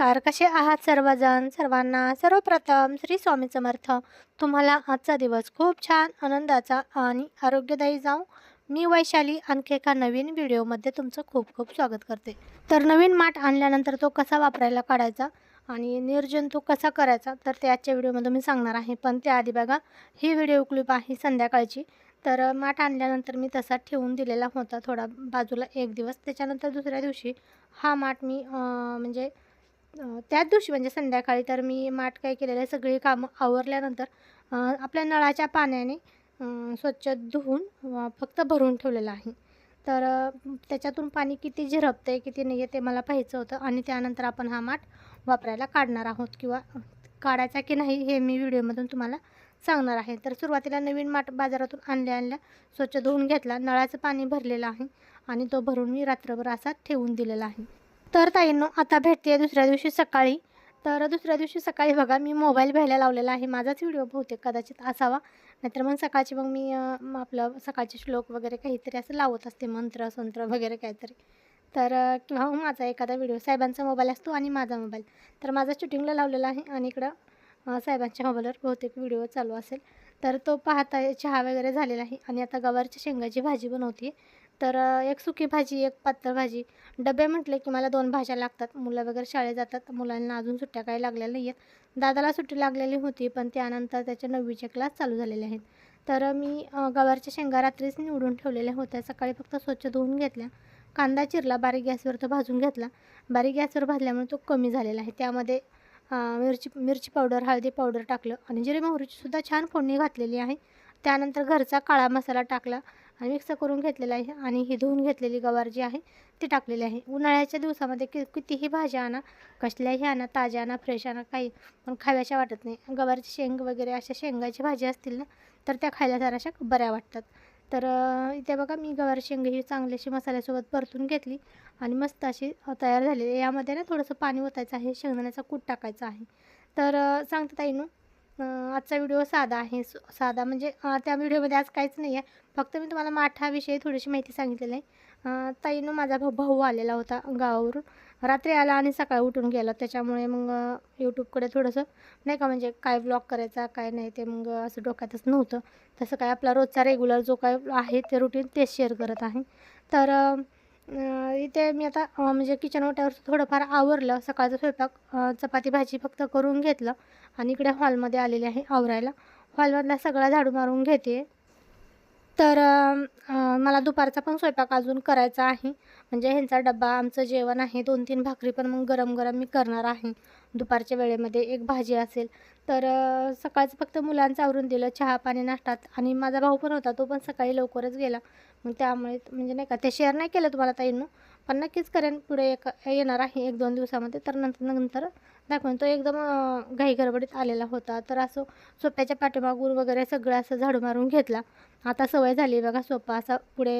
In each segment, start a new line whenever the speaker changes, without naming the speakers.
नमस्कार कसे आहात सर्वजण? सर्वांना सर्वप्रथम श्री स्वामी समर्थ. तुम्हाला आजचा दिवस खूप छान आनंदाचा आणि आरोग्यदायी जाऊ मी वैशाली आणखी एका नवीन व्हिडिओमध्ये तुमचं खूप खूप स्वागत करते. तर नवीन माठ आणल्यानंतर तो कसा वापरायला काढायचा आणि निर्जंतू कसा करायचा तर ते आजच्या व्हिडिओमध्ये मी सांगणार आहे. पण त्याआधी बघा ही व्हिडिओ क्लिप आहे संध्याकाळची. तर माठ आणल्यानंतर मी तसा ठेवून दिलेला होता थोडा बाजूला एक दिवस. त्याच्यानंतर दुसऱ्या दिवशी हा माठ मी म्हणजे त्याच दिवशी म्हणजे संध्याकाळी तर मी माठ काय केलेलं आहे सगळी कामं आवरल्यानंतर आपल्या नळाच्या पाण्याने स्वच्छ धुवून फक्त भरून ठेवलेलं आहे. तर त्याच्यातून पाणी किती झिरपतं आहे किती नाही आहे ते मला पाहायचं होतं आणि त्यानंतर आपण हा माठ वापरायला काढणार आहोत किंवा काढायचा की नाही हे मी व्हिडिओमधून तुम्हाला सांगणार आहे. तर सुरुवातीला नवीन माठ बाजारातून आणल्या आणल्या स्वच्छ धुवून घेतला नळाचं पाणी भरलेलं आहे आणि तो भरून मी रात्रभर असा ठेवून दिलेला आहे. तर ताईंनो आता भेटते दुसऱ्या दिवशी सकाळी. तर दुसऱ्या दिवशी सकाळी बघा मी मोबाईल घ्यायला लावलेला आहे. माझाच व्हिडिओ बहुतेक कदाचित असावा. नाहीतर मग सकाळची मग मी आपलं सकाळचे श्लोक वगैरे काहीतरी असं लावत असते. मंत्र संत्र वगैरे काहीतरी. तर किंवा मग माझा एखादा व्हिडिओ साहेबांचा मोबाईल असतो आणि माझा मोबाईल तर माझा शूटिंगला लावलेला आहे आणि इकडं साहेबांच्या मोबाईलवर बहुतेक व्हिडिओ चालू असेल. तर तो पाहता चहा वगैरे झालेला आहे. आणि आता गवारच्या शेंगाची भाजी बनवते तर एक सुकी भाजी एक पातळ भाजी. डबे म्हटले की मला दोन भाज्या लागतात. मुलं वगैरे शाळेत जातात. मुलांना अजून सुट्ट्या काही लागलेल्या नाही आहेत दादाला सुट्टी लागलेली होती पण त्यानंतर त्याच्या नववीचे क्लास चालू झालेले आहेत. तर मी गवारच्या शेंगा रात्रीच निवडून ठेवलेल्या होत्या. सकाळी फक्त स्वच्छ धुवून घेतल्या. कांदा चिरला बारीक गॅसवर तो भाजून घेतला. बारीक गॅसवर भाजल्यामुळे तो कमी झालेला आहे. त्यामध्ये मिरची मिरची पावडर हळदी पावडर टाकलं आणि जिरे मोहरीची सुद्धा छान फोडणी घातलेली आहे. त्यानंतर घरचा काळा मसाला टाकला. आणि मिक्स करून घेतलेला आहे आणि ही धुवून घेतलेली गवार जी आहे ती टाकलेली आहे. उन्हाळ्याच्या दिवसामध्ये कि कितीही भाज्या आणा कसल्याही आणा ताज्या आणा फ्रेश आणा काही पण खाव्याशा वाटत नाही. गवारची शेंग वगैरे अशा शेंगाची भाजी असतील ना तर त्या खायला जराशा बऱ्या वाटतात. तर इथे बघा मी गवार शेंग ही चांगली अशी मसाल्यासोबत परतून घेतली आणि मस्त अशी तयार झालेली यामध्ये ना थोडंसं पाणी ओतायचं आहे शेंगदाण्याचा कूट टाकायचा आहे. तर अं, सांगते ताईनू आजचा व्हिडिओ साधा आहे साधा म्हणजे त्या व्हिडिओमध्ये आज काहीच नाही आहे. फक्त मी तुम्हाला माठाविषयी थोडीशी माहिती सांगितलेली आहे. ताईनं माझा भाऊ भाऊ आलेला होता गावावरून. रात्री आला आणि सकाळी उठून गेला. त्याच्यामुळे मग यूट्यूबकडे थोडंसं नाही का म्हणजे काय ब्लॉग करायचा काय नाही ते मग असं डोक्यातच नव्हतं. तसं काय आपला रोजचा रेग्युलर जो काय आहे ते रुटीन तेच शेअर करत आहे. तर इथे मी आता म्हणजे किचन ओट्यावर थोडंफार आवरलं. सकाळचा स्वयंपाक चपाती भाजी फक्त करून घेतलं. आणि इकडे हॉलमध्ये आलेले आहे आवरायला. हॉलमधला सगळा झाडू मारून घेते. तर मला दुपारचा पण स्वयंपाक अजून करायचा आहे. म्हणजे ह्यांचा डब्बा आमचं जेवण आहे. दोन तीन भाकरी पण मग गरम गरम मी करणार आहे. दुपारच्या वेळेमध्ये एक भाजी असेल. तर सकाळचं फक्त मुलांचं आवरून दिलं चहा पाणी नाश्तात आणि माझा भाऊ पण होता तो पण सकाळी लवकरच गेला. मग त्यामुळे म्हणजे नाही का ते शेअर नाही केलं तुम्हाला ताईंनो. पण नक्कीच करेन. पुढे एक येणार आहे एक दोन दिवसामध्ये. तर नंतर नंतर दाखवेन. तो एकदम अं, घाई गडबडीत आलेला होता. तर असं सोप्याच्या पाठीमागून वगैरे सगळं असं झाडू मारून घेतला. आता सवय झाली बघा सोपा असा पुढे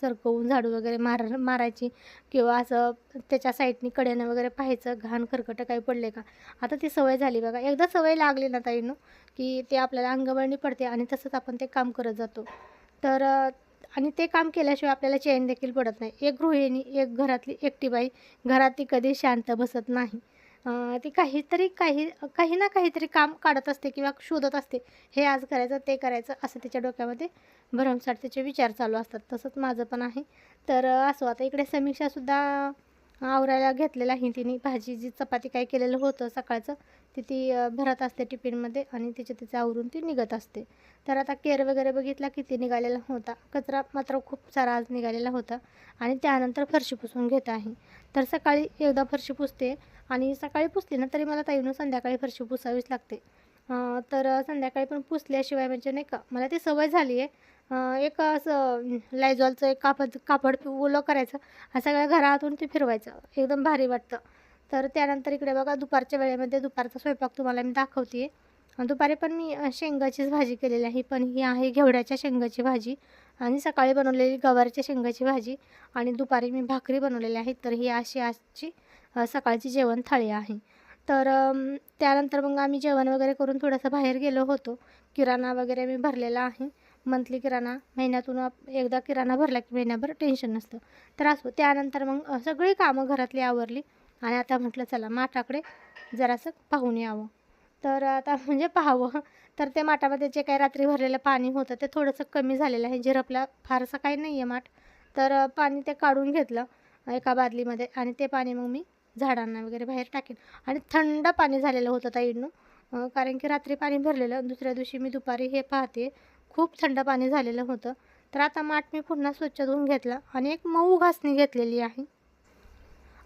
सरकवून झाडू वगैरे मार मारायची किंवा असं त्याच्या साईडनी कड्यानं वगैरे पाहायचं घाण खरकटं काही पडले का? आता ती सवय झाली बघा. एकदा सवय लागली ना ताईनं की ते आपल्याला अंगवळणी पडते आणि तसंच आपण ते काम करत जातो. तर आणि ते काम केल्याशिवाय आपल्याला चैन देखील पडत नाही. एक गृहिणी एक घरातली एकटी बाई घरात ती कधी शांत बसत नाही. ती काहीतरी काही काही ना काहीतरी काम काढत असते किंवा शोधत असते. हे आज करायचं ते करायचं असं तिच्या डोक्यामध्ये भरमसाठ तिचे विचार चालू असतात. तसंच माझं पण आहे. तर असं असो आता इकडे समीक्षासुद्धा आवरायला घेतलेलं आहे. तिने भाजी जी चपाती काय केलेलं होतं सकाळचं ती ती भरत असते टिफिनमध्ये आणि तिचे तिचे आवरून ती निघत असते. तर आता केर वगैरे बघितला किती निघालेला होता. कचरा मात्र खूप सारा आज निघालेला होता आणि त्यानंतर फरशी पुसून घेत आहे. तर सकाळी एकदा फरशी पुसते आणि सकाळी पुसली ना तरी मला ताईनं संध्याकाळी फरशी पुसावीच लागते. तर संध्याकाळी पण पुसल्याशिवाय म्हणजे नाही का मला ती सवय झाली आहे एक असं लायझॉलचं एक कापड कापड ओलं करायचं हा सगळ्या घरातून ते फिरवायचं. एकदम भारी वाटतं. तर त्यानंतर इकडे बघा दुपारच्या वेळेमध्ये दुपारचा स्वयंपाक तुम्हाला मी दाखवते. दुपारी पण मी शेंगाचीच भाजी केलेली आहे. पण ही आहे घेवड्याच्या शेंगाची भाजी आणि सकाळी बनवलेली गवारीच्या शेंगाची भाजी आणि दुपारी मी भाकरी बनवलेली आहे तर ही अशी आजची सकाळची जेवण थाळी आहे. तर त्यानंतर मग आम्ही जेवण वगैरे करून थोडंसं बाहेर गेलो होतो. किराणा वगैरे मी भरलेला आहे. मंथली किराणा महिन्यातून आप- एकदा किराणा भरला की महिन्याभर टेन्शन नसतं. तर असो त्यानंतर मग सगळी कामं घरातली आवरली. आणि आता म्हटलं चला माठाकडे जरासं पाहून यावं. तर आता म्हणजे पाहावं. तर ते माठामध्ये जे काही रात्री भरलेलं पाणी होतं ते थोडंसं कमी झालेलं आहे. झिरपला फारसं काही नाही आहे माठ. तर पाणी ते काढून घेतलं एका बादलीमध्ये. आणि ते पाणी मग मी झाडांना वगैरे बाहेर टाकेन. आणि थंड पाणी झालेलं होतं ताईडनं कारण की रात्री पाणी भरलेलं दुसऱ्या दिवशी मी दुपारी हे पाहते. खूप थंड पाणी झालेलं होतं. तर आता माठ मी पुन्हा स्वच्छ धुवून घेतला आणि एक मऊ घासणी घेतलेली आहे.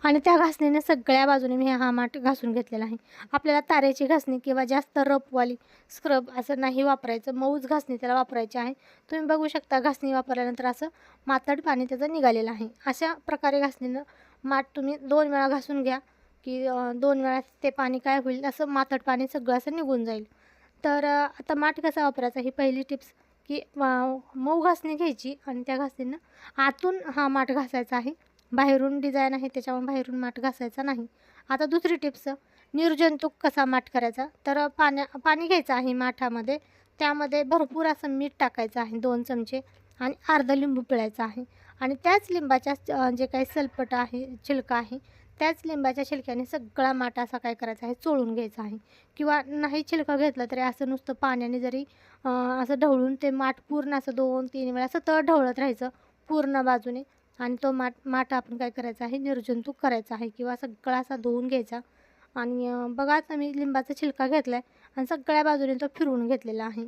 आणि त्या घासणीने सगळ्या बाजूने मी हा माठ घासून घेतलेला आहे. आपल्याला तारेची घासणी किंवा जास्त रपवाली स्क्रब असं नाही वापरायचं. मऊच घासणी त्याला वापरायची आहे. तुम्ही बघू शकता घासणी वापरल्यानंतर असं मातड पाणी त्याचं निघालेलं आहे. अशा प्रकारे घासणीनं माठ तुम्ही दोन वेळा घासून घ्या की दोन वेळा ते पाणी काय होईल असं मातड पाणी सगळं असं निघून जाईल. तर आता माठ कसा वापरायचा? ही पहिली टिप्स की मऊ घासणी घ्यायची आणि त्या घासणीनं आतून हा माठ घासायचा आहे. बाहेरून डिझाईन आहे त्याच्यामुळे बाहेरून माठ घासायचा नाही. आता दुसरी टिप्स निर्जंतुक कसा माठ करायचा? तर पाण्या पाणी घ्यायचं आहे माठामध्ये. त्यामध्ये भरपूर असं मीठ टाकायचं आहे दोन चमचे आणि अर्धा लिंबू पिळायचा आहे. आणि त्याच लिंबाच्या जे काही सलपट आहे छिलका आहे त्याच लिंबाच्या छिलक्याने सगळा माठ असा काय करायचा आहे? चोळून घ्यायचा आहे. किंवा नाही छिलका घेतलं तरी असं नुसतं पाण्याने जरी असं ढवळून ते माठ पूर्ण असं दोन तीन वेळा असं तळ ढवळत राहायचं पूर्ण बाजूने. आणि तो माठ माठ आपण काय करायचा आहे? निर्जंतुक करायचा आहे. किंवा सगळा असा धुवून घ्यायचा. आणि बघाच मी लिंबाचा छिलका घेतला आहे आणि सगळ्या बाजूने तो फिरवून घेतलेला आहे.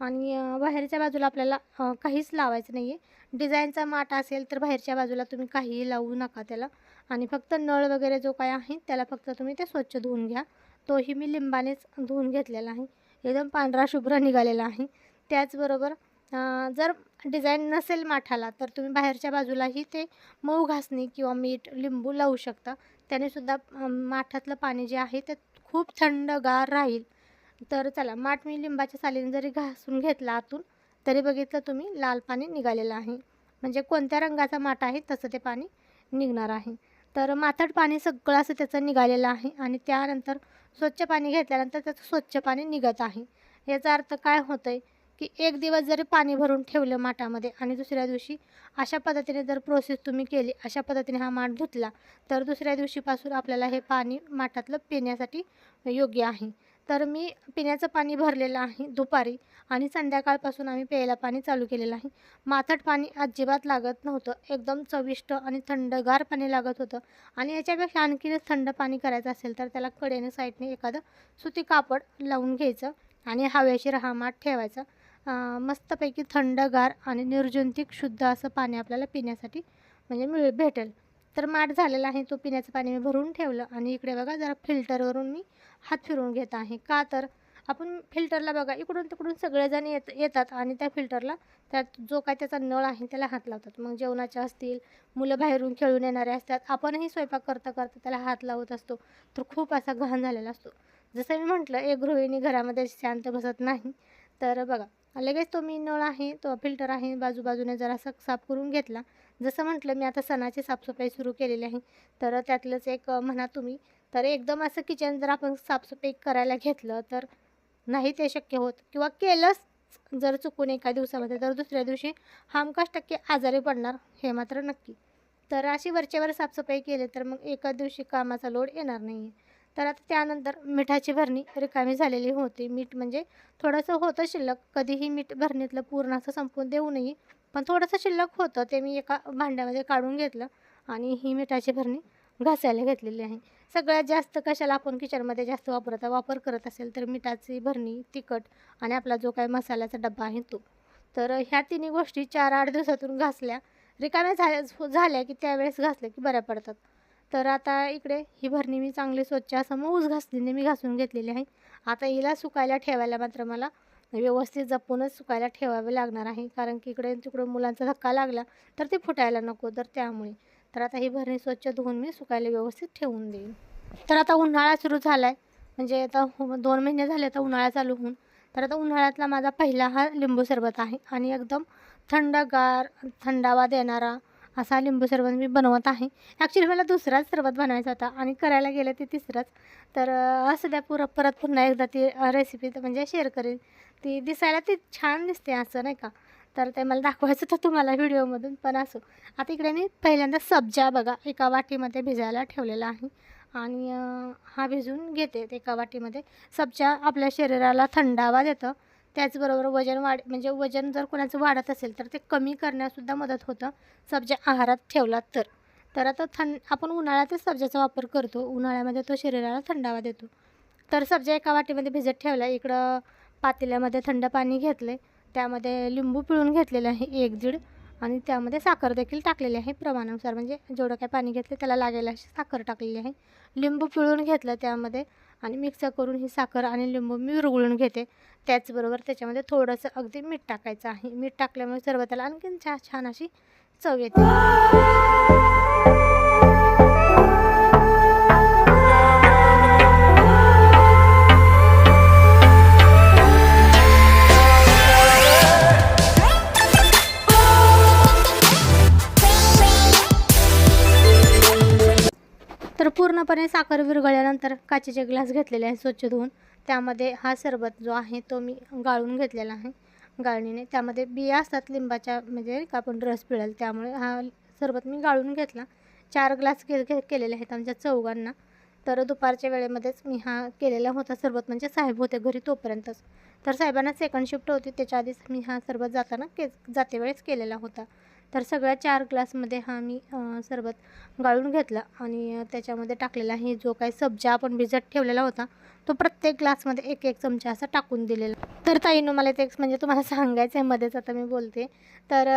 आणि बाहेरच्या बाजूला आपल्याला काहीच लावायचं नाही आहे डिझाईनचा माठ असेल तर बाहेरच्या बाजूला तुम्ही काहीही लावू नका त्याला. आणि फक्त नळ वगैरे जो काय आहे त्याला फक्त तुम्ही ते स्वच्छ धुवून घ्या. तोही मी लिंबानेच धुवून घेतलेला आहे. एकदम पांढरा शुभ्र निघालेला आहे. त्याचबरोबर जर डिझाईन नसेल माठाला तर तुम्ही बाहेरच्या बाजूलाही ते मऊ घासणी किंवा मीठ लिंबू लावू शकता. त्याने सुद्धा माठातलं पाणी जे आहे ते खूप थंडगार राहील. तर चला माठ मी लिंबाच्या सालीने जरी घासून घेतला आतून तरी बघितलं तुम्ही लाल पाणी निघालेलं आहे. म्हणजे कोणत्या रंगाचा माठ आहे तसं ते पाणी निघणार आहे. तर माथड पाणी सगळं असं त्याचं निघालेलं आहे आणि त्यानंतर स्वच्छ पाणी घेतल्यानंतर त्याचं स्वच्छ पाणी निघत आहे. याचा अर्थ काय होतं आहे की एक दिवस जरी पाणी भरून ठेवलं माठामध्ये आणि दुसऱ्या दिवशी अशा पद्धतीने जर प्रोसेस तुम्ही केली अशा पद्धतीने हा माठ धुतला तर दुसऱ्या दिवशीपासून आपल्याला हे पाणी माठातलं पिण्यासाठी योग्य आहे. तर मी पिण्याचं पाणी भरलेलं आहे दुपारी आणि संध्याकाळपासून आम्ही प्यायला पाणी चालू केलेलं आहे. माथट पाणी अजिबात लागत नव्हतं. एकदम चविष्ट आणि थंडगार पाणी लागत होतं. आणि याच्यापेक्षा आणखीनच थंड पाणी करायचं असेल तर त्याला कडेने साईडने एखादं सुती कापड लावून घ्यायचं आणि हवेशीर हा माठ ठेवायचा मस्तपैकी थंडगार आणि निर्जंतिक शुद्ध असं पाणी आपल्याला पिण्यासाठी म्हणजे मिळ भेटेल. तर माठ झालेला आहे तो पिण्याचं पाणी मी भरून ठेवलं आणि इकडे बघा जरा फिल्टरवरून मी हात फिरवून घेत आहे. का तर? आपण फिल्टरला बघा इकडून तिकडून सगळेजण येत येतात आणि त्या फिल्टरला त्यात जो काय त्याचा नळ आहे त्याला हात लावतात. मग जेवणाचे असतील मुलं बाहेरून खेळून येणारे असतात आपणही स्वयंपाक करता करता त्याला हात लावत असतो. तर खूप असा घाण झालेला असतो. जसं मी म्हटलं एक गृहिणी घरामध्ये शांत बसत नाही. तर बघा लगेच तो मी नळ आहे तो फिल्टर आहे बाजूबाजूने जरासा साफ करून घेतला. जसं म्हटलं मी आता सणाची साफसफाई सुरू केलेली आहे. तर त्यातलंच एक म्हणा तुम्ही तर एकदम असं किचन जर आपण साफसफाई करायला घेतलं तर नाही ते शक्य होत. किंवा केलंच जर चुकून एका दिवसामध्ये तर दुसऱ्या दिवशी हमखास टक्के आजारी पडणार हे मात्र नक्की. तर अशी वरचेवर साफसफाई केली तर मग एका दिवशी कामाचा लोड येणार नाही आहे तर आता त्यानंतर मिठाची भरणी रिकामी झालेली होती. मीठ म्हणजे थोडंसं होतं शिल्लक कधीही मीठ भरणीतलं पूर्ण असं संपवून देऊ नये. पण थोडंसं शिल्लक होतं. ते मी एका भांड्यामध्ये काढून घेतलं आणि ही मिठाची भरणी घासायला घेतलेली आहे. सगळ्यात जास्त कशाला आपण किचनमध्ये जास्त वापरता वापर करत असेल तर मिठाची भरणी तिखट आणि आपला जो काही मसाल्याचा डबा आहे तो. तर ह्या तिन्ही गोष्टी चार आठ दिवसातून घासल्या. रिकाम्या झाल्या झाल्या की त्यावेळेस घासल्या की बऱ्या पडतात. तर आता इकडे ही भरणी मी चांगली स्वच्छ असं मऊस घासलीने मी घासून घेतलेली आहे. आता हिला सुकायला ठेवायला मात्र मला व्यवस्थित जपूनच सुकायला ठेवावे लागणार आहे. कारण की इकडे तिकडे मुलांचा धक्का लागला तर ते फुटायला नको. तर त्यामुळे. तर आता ही भरणी स्वच्छ धुवून मी सुकायला व्यवस्थित ठेवून देईन. तर आता उन्हाळा सुरू झाला आहे म्हणजे आता हो, दोन महिने झाले आता उन्हाळा चालू होऊन. तर आता उन्हाळ्यातला माझा पहिला हा लिंबू सरबत आहे. आणि एकदम थंडगार थंडावा देणारा असा लिंबू सरबत मी बनवत आहे. ॲक्च्युली मला दुसराच सरबत बनवायचा होता आणि करायला गेलं ते तिसराच. तर असं द्या पुरं परत पुन्हा एकदा ती रेसिपी म्हणजे शेअर करेन. ती दिसायला ती छान दिसते असं नाही का? तर ते मला दाखवायचं होतं तुम्हाला व्हिडिओमधून पण असो. आता इकडे मी पहिल्यांदा सब्जा बघा एका वाटीमध्ये भिजायला ठेवलेला आहे. आणि हा भिजून घेते एका वाटीमध्ये. सब्जा आपल्या शरीराला थंडावा देतं. त्याचबरोबर वजन वाढ म्हणजे वजन जर कोणाचं वाढत असेल तर ते कमी करण्यासुद्धा मदत होतं. सब्जा आहारात ठेवला तर. तर आता थंड आपण उन्हाळ्यातच सब्जाचा वापर करतो. उन्हाळ्यामध्ये तो शरीराला थंडावा देतो. तर सब्जा एका वाटीमध्ये भिजत ठेवला इकडं पातेल्यामध्ये थंड पाणी घेतले त्यामध्ये लिंबू पिळून घेतलेलं आहे एक दीड. आणि त्यामध्ये साखर देखील टाकलेली आहे प्रमाणानुसार. म्हणजे जेवढं काय पाणी घेतलं त्याला लागेल अशी साखर टाकलेली आहे. लिंबू पिळून घेतलं त्यामध्ये आणि मिक्स करून ही साखर आणि लिंबू मी विरगळून घेते. त्याचबरोबर त्याच्यामध्ये थोडंसं अगदी मीठ टाकायचं आहे. मीठ टाकल्यामुळे सरबताला आणखीन छान अशी चव येते. पूर्णपणे साखर विरघळल्यानंतर काचेचे ग्लास घेतलेले आहे स्वच्छ धुवून. त्यामध्ये हा सरबत जो आहे तो मी गाळून घेतलेला आहे. गाळणीने त्यामध्ये बिया असतात लिंबाच्या म्हणजे का आपण रस पिळेल त्यामुळे हा सरबत मी गाळून घेतला. चार ग्लास के घे केलेले आहेत आमच्या चौघांना. तर दुपारच्या वेळेमध्येच मी हा केलेला होता सरबत म्हणजे साहेब होते घरी तोपर्यंतच. तर साहेबांना सेकंड शिफ्ट होती त्याच्या आधीच मी हा सरबत जाताना के जाते वेळेस केलेला होता. तर सगळ्या चार ग्लासमध्ये हा मी सरबत गाळून घेतला आणि त्याच्यामध्ये टाकलेला आहे जो काही सब्जा आपण भिजत ठेवलेला होता तो प्रत्येक ग्लासमध्ये एक एक चमचा असा टाकून दिलेला. तर ताईनं मला ते म्हणजे तुम्हाला सांगायचं आहे मध्येच आता मी बोलते. तर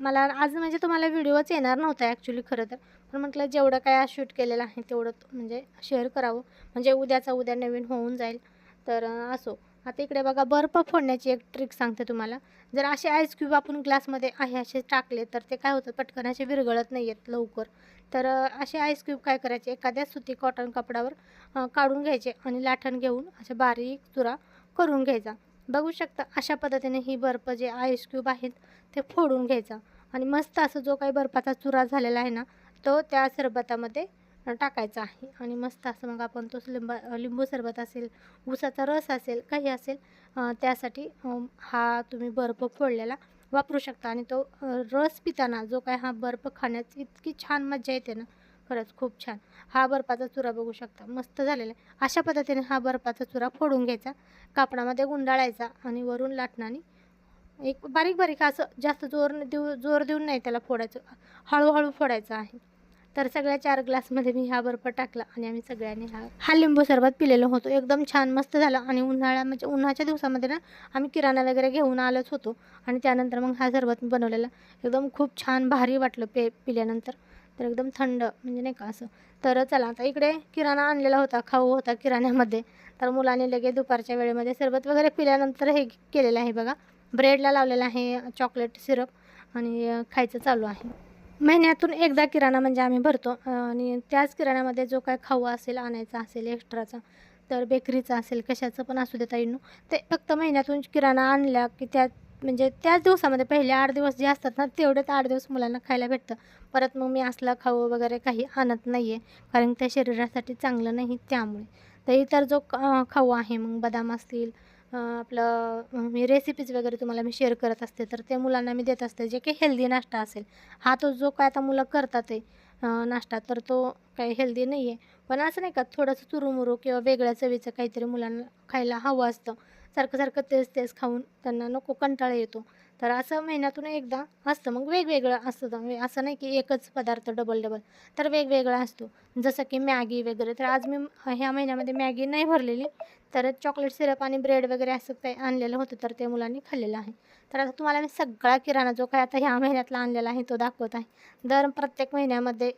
मला आज म्हणजे तुम्हाला व्हिडिओच येणार नव्हता ॲक्च्युली खरं तर. पण म्हटलं जेवढं काय शूट केलेलं आहे तेवढं म्हणजे शेअर करावं. म्हणजे उद्याचा उद्या नवीन होऊन जाईल. तर असो. आता इकडे बघा बर्फ फोडण्याची एक ट्रिक सांगते तुम्हाला. जर असे आईस क्यूब आपण ग्लासमध्ये आहे असे टाकले तर ते काय होतं? पटकन असे विरघळत नाही आहेत लवकर. तर असे आईस क्यूब काय करायचे? एखाद्या सुती कॉटन कपड्यावर काढून घ्यायचे आणि लाठण घेऊन अशा बारीक चुरा करून घ्यायचा. बघू शकता अशा पद्धतीने ही बर्फ जे आईस क्यूब आहेत ते फोडून घ्यायचा. आणि मस्त असं जो काही बर्फाचा चुरा झालेला आहे ना तो त्या सरबतामध्ये टाकायचा आहे. आणि मस्त असं मग आपण तोच लिंबा लिंबू सरबत असेल ऊसाचा रस असेल काही असेल त्यासाठी हा तुम्ही बर्फ फोडलेला वापरू शकता. आणि तो रस पिताना जो काय हा बर्फ खाण्याची इतकी छान मजा येते ना. खरंच खूप छान. हा बर्फाचा चुरा बघू शकता. मस्त झालेला आहे. अशा पद्धतीने हा बर्फाचा चुरा फोडून घ्यायचा. कापडामध्ये गुंडाळायचा आणि वरून लाटणाने एक बारीक बारीक असं जास्त जोर देऊ जोर देऊन नाही त्याला फोडायचं. हळूहळू फोडायचं आहे. तर सगळ्या चार ग्लासमध्ये मी हा बर्फ टाकला आणि आम्ही सगळ्यांनी हा हा लिंबू सरबत पिलेलो होतो. एकदम छान मस्त झाला आणि उन्हाळ्या म्हणजे उन्हाच्या दिवसामध्ये ना आम्ही किराणा वगैरे घेऊन आलोच होतो आणि त्यानंतर मग हा सरबत बनवलेला. एकदम खूप छान भारी वाटलं पे पिल्यानंतर. तर एकदम थंड म्हणजे नाही का असं. तर चला आता इकडे किराणा आणलेला होता खाऊ होता किराण्यामध्ये. तर मुलाने लगेच दुपारच्या वेळेमध्ये सरबत वगैरे पिल्यानंतर हे केलेलं आहे बघा. ब्रेडला लावलेलं आहे चॉकलेट सिरप आणि खायचं चालू आहे. महिन्यातून एकदा किराणा म्हणजे आम्ही भरतो आणि त्याच किराण्यामध्ये जो काय खाऊ असेल आणायचा असेल एक्स्ट्राचा तर बेकरीचा असेल कशाचं पण असू देता येईन ते फक्त महिन्यातून किराणा आणला की त्यात म्हणजे त्याच दिवसामध्ये पहिले आठ दिवस जे असतात ना तेवढेच आठ दिवस मुलांना खायला भेटतं. परत मग मी असला खाऊ वगैरे काही आणत नाही आहे कारण त्या शरीरासाठी चांगलं नाही त्यामुळे. तर इतर जो क- खाऊ आहे मग बदाम असतील आपलं मी रेसिपीज वगैरे तुम्हाला मी शेअर करत असते तर ते मुलांना मी देत असते जे काही हेल्दी नाश्ता असेल. हा तो जो काय आता मुलं करतात आहे नाश्ता तर तो काही हेल्दी नाही आहे पण असं नाही का थोडंसं चुरुमुरू किंवा वेगळ्या चवीचं काहीतरी मुलांना खायला हवं असतं. सारखं सारखं तेच तेच खाऊन त्यांना नको कंटाळा येतो. तर असं महिन्यातून एकदा असतं. मग वेगवेगळं असतं. तर असं नाही की एकच पदार्थ डबल डबल तर वेगवेगळा असतो. जसं की मॅगी वगैरे. तर आज मी ह्या महिन्यामध्ये मॅगी नाही भरलेली. तर चॉकलेट सिरप आणि ब्रेड वगैरे असं काही आणलेलं होतं. तर ते मुलांनी खाल्लेलं आहे. तर आता तुम्हाला मी सगळा किराणा जो काय आता ह्या महिन्यातला आणलेला आहे तो दाखवत आहे. दर प्रत्येक महिन्यामध्ये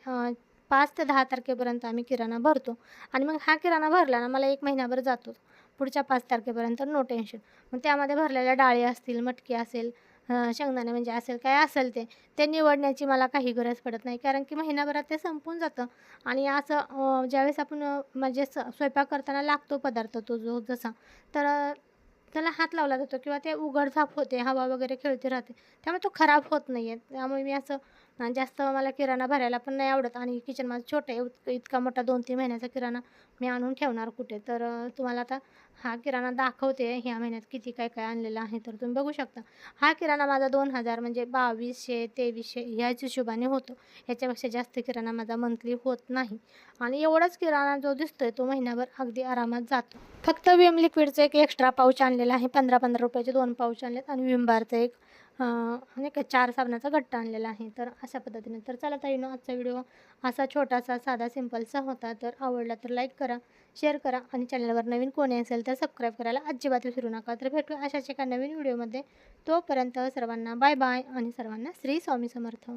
पाच ते दहा तारखेपर्यंत आम्ही किराणा भरतो. आणि मग हा किराणा भरला ना मला एक महिनाभर जातो. पुढच्या पाच तारखेपर्यंत नो टेन्शन. मग त्यामध्ये भरलेल्या डाळी असतील मटकी असेल शेंगदाणे म्हणजे असेल काय असेल ते ते निवडण्याची मला काही गरज पडत नाही. कारण की महिनाभरात ते संपून जातं. आणि असं ज्यावेळेस आपण म्हणजे स स्वयंपाक करताना लागतो पदार्थ तो जो जसा तर त्याला हात लावला जातो किंवा ते उघडझाप होते हवा वगैरे खेळते राहते त्यामुळे तो खराब होत नाही आहे त्यामुळे मी असं आणि जास्त मला किराणा भरायला पण नाही आवडत आणि किचन माझं छोटं आहे उत- इतका मोठा दोन तीन महिन्याचा किराणा मी आणून ठेवणार कुठे. तर तुम्हाला आता हा किराणा दाखवते ह्या महिन्यात किती काय काय आणलेलं आहे तर तुम्ही बघू शकता. हा किराणा माझा दोन हजार म्हणजे बावीसशे तेवीसशे ह्याच हिशोबाने होतो. ह्याच्यापेक्षा जास्त किराणा माझा मंथली होत नाही. आणि एवढाच किराणा जो दिसतोय तो महिनाभर अगदी आरामात जातो. फक्त विम लिक्विडचं एक एक्स्ट्रा पाऊच आणलेला आहे पंधरा पंधरा रुपयाचे दोन पाऊच आणलेत आणि विम बारचं एक म्हणजे का चार साबणाचा गट्टा आणलेला आहे. तर अशा पद्धतीने तर चला ताईनो आजचा व्हिडिओ असा छोटासा साधा सिम्पलचा होता. तर आवडला तर लाईक करा शेअर करा आणि चॅनलवर नवीन कोणी असेल तर सबस्क्राईब करायला अजिबात विसरू नका. तर भेटू अशाच एका नवीन व्हिडिओमध्ये. तोपर्यंत सर्वांना बाय बाय आणि सर्वांना श्री स्वामी समर्थ.